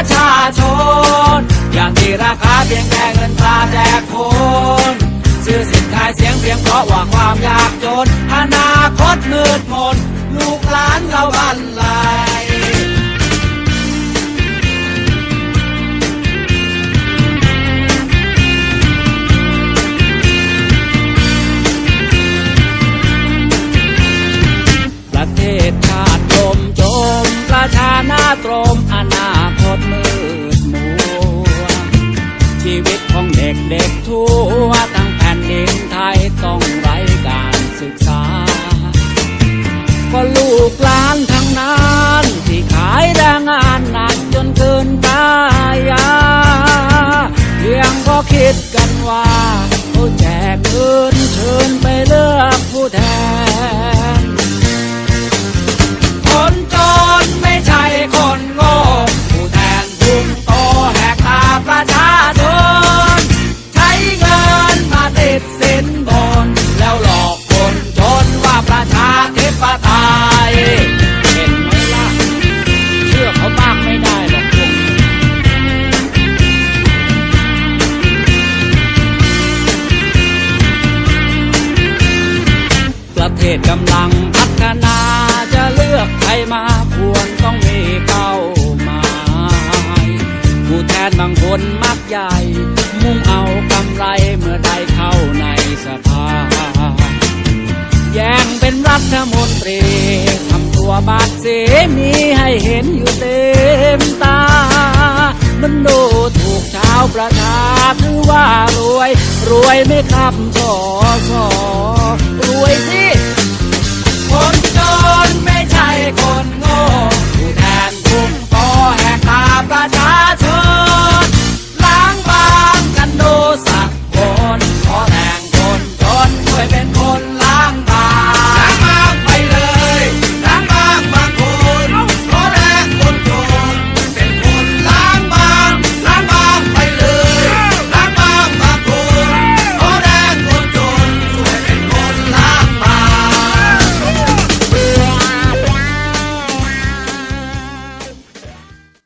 ประชาชน อย่างที่ราคาเพียงแค่เงินตราแจกคนซื้อสินขาเสียงเพียงเพราะว่าความยากจน อนาคตมืดมน ลูกหลานเราบันไลประเทศชาติจมจมประชานาตรม ชีวิตของเด็กเด็กทั่วทั้งแผ่นดินไทยต้องไร้การศึกษา ก็ลูกหลานทั้งนั้นที่ขายแรงงานหนักจนเกินตายาเพียงก็คิดก ศกำลังพัฒนาจะเลือกใครมาควรต้องมีเป้าหมายผู้แทนบางคนมักใหญ่ มุ่งเอากำไรเมื่อได้เข้าในสภา แย่งเป็นรัฐมนตรีทำตัวบาดเสียมีให้เห็นอยู่เต็มตา มันดูถูกชาวประชาถือว่ารวย รวยไม่ครับสอสอรวยสิ